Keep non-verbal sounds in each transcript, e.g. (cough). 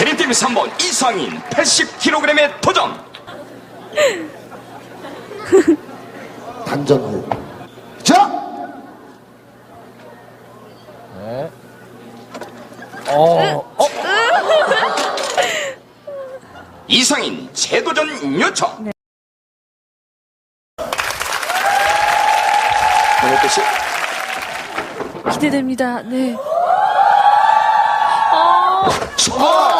드림팀 3번 이상인 80kg의 도전. (laughs) 단전 후. 자! (laughs) 이상인 재도전 요청. 오늘 뜻이 기대됩니다. 네. 나는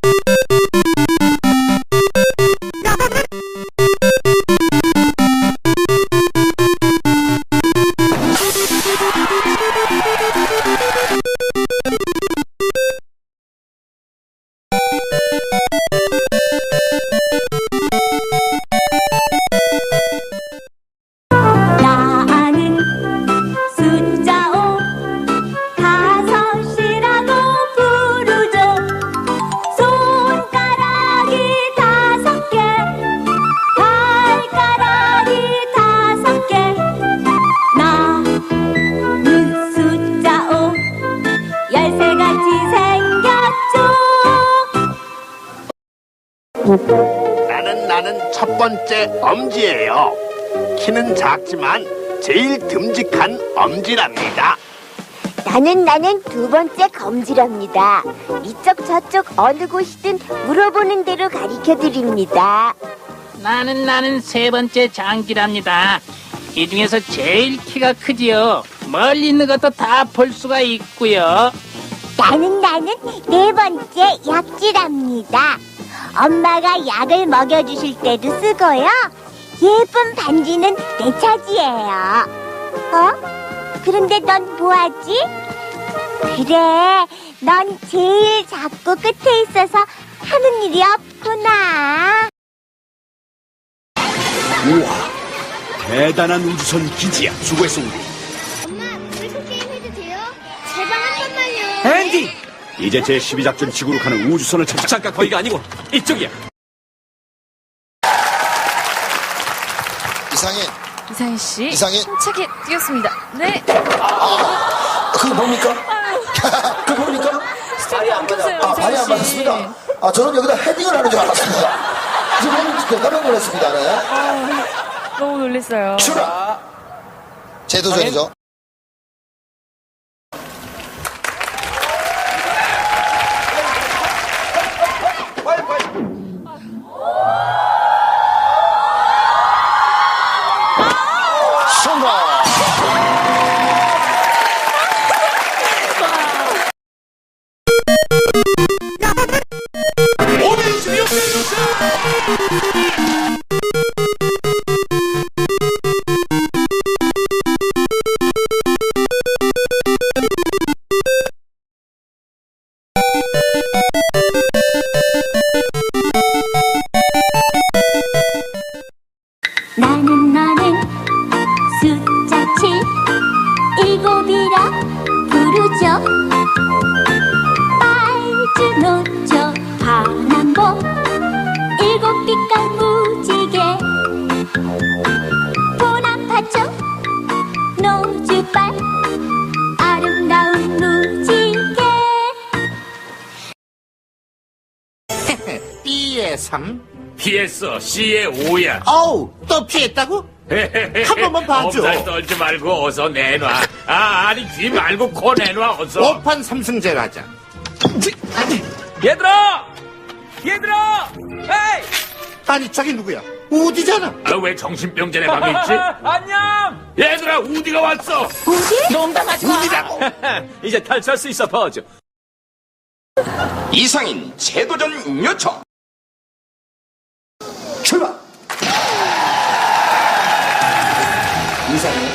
나는 나는 첫 번째 엄지예요. 키는 작지만 제일 듬직한 엄지랍니다. 나는 나는 두 번째 검지랍니다. 이쪽 저쪽 어느 곳이든 물어보는 대로 가르쳐 드립니다. 나는 나는 세 번째 장기랍니다. 이 중에서 제일 키가 크지요. 멀리 있는 것도 다 볼 수가 있고요. 나는 나는 네 번째 약지랍니다. 엄마가 약을 먹여주실 때도 쓰고요. 예쁜 반지는 내 차지예요. 어? 그런데 넌 뭐하지? 그래, 넌 제일 작고 끝에 있어서 하는 일이 없구나. 대단한 우주선 기지야. 수고했어, 우리. 엄마, 물속 게임 해도 돼요? 제발 한 번만요. 앤디! 이제 제 12작전 지구로 가는 우주선을 찾자. 잠깐, 거기가 아니고 이쪽이야. 이상인. 이상희 씨. 이상희. 힘차게 뛰었습니다. 네. 그거 뭡니까? (laughs) 그거 뭡니까? 발이 안 맞았어요. 아, 발이 안 맞았습니다. 아, 저는 여기다 헤딩을 하는 줄 알았습니다. 지금 깜짝 놀랐습니다. 네. 너무 놀랐어요. 출하! 재도전이죠. 3. 피했어. C의 5야. 어우, 또 피했다고? 한 번만 봐줘. 엄살 떨지 말고 어서 내놔. 아, 아니 귀 말고 코 내놔 어서. 5판 3승제 가자. 얘들아! 얘들아! 에이! 아니, 저기 누구야? 우디잖아. 아, 왜 정신병자네 방에 있지? (laughs) 안녕! 얘들아, 우디가 왔어! 농담하지 마. 우디라고. (laughs) 이제 탈출할 수 있어, 버즈. 이상인 재도전 요청. 출발! 이상인.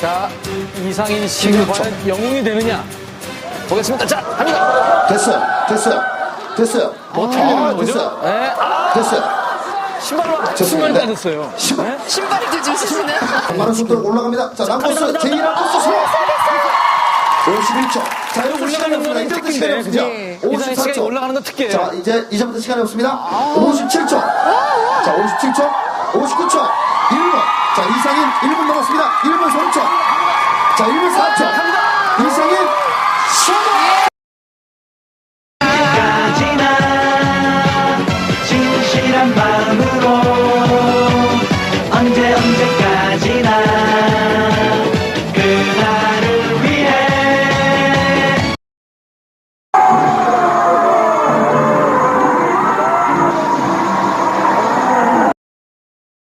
자, 이상인 씨가 과연 영웅이 되느냐? 보겠습니다. 자, 갑니다. 됐어요. 됐어요. 됐어요. 뭐 어떻게 아, 거죠? 됐어요. 네, 아, 됐어요. 신발로, 좋습니다. 신발 네. 빠졌어요. 신발. 신발이 뒤집으시는. 많은 속도로 올라갑니다. 자, 남코스, 제2남코스 소 51초. 자, 시간이 올라가는. 거는 특기인데. 그죠? 이상인 시간이 54초. 올라가는 건 특기예요. 자, 이제, 이제부터 시간이 없습니다. 57초. 자, 57초. 59초. 1분. 자, 이상인 1분 남았습니다. 1분 3초. 자, 1분 4초. 이상인 성공!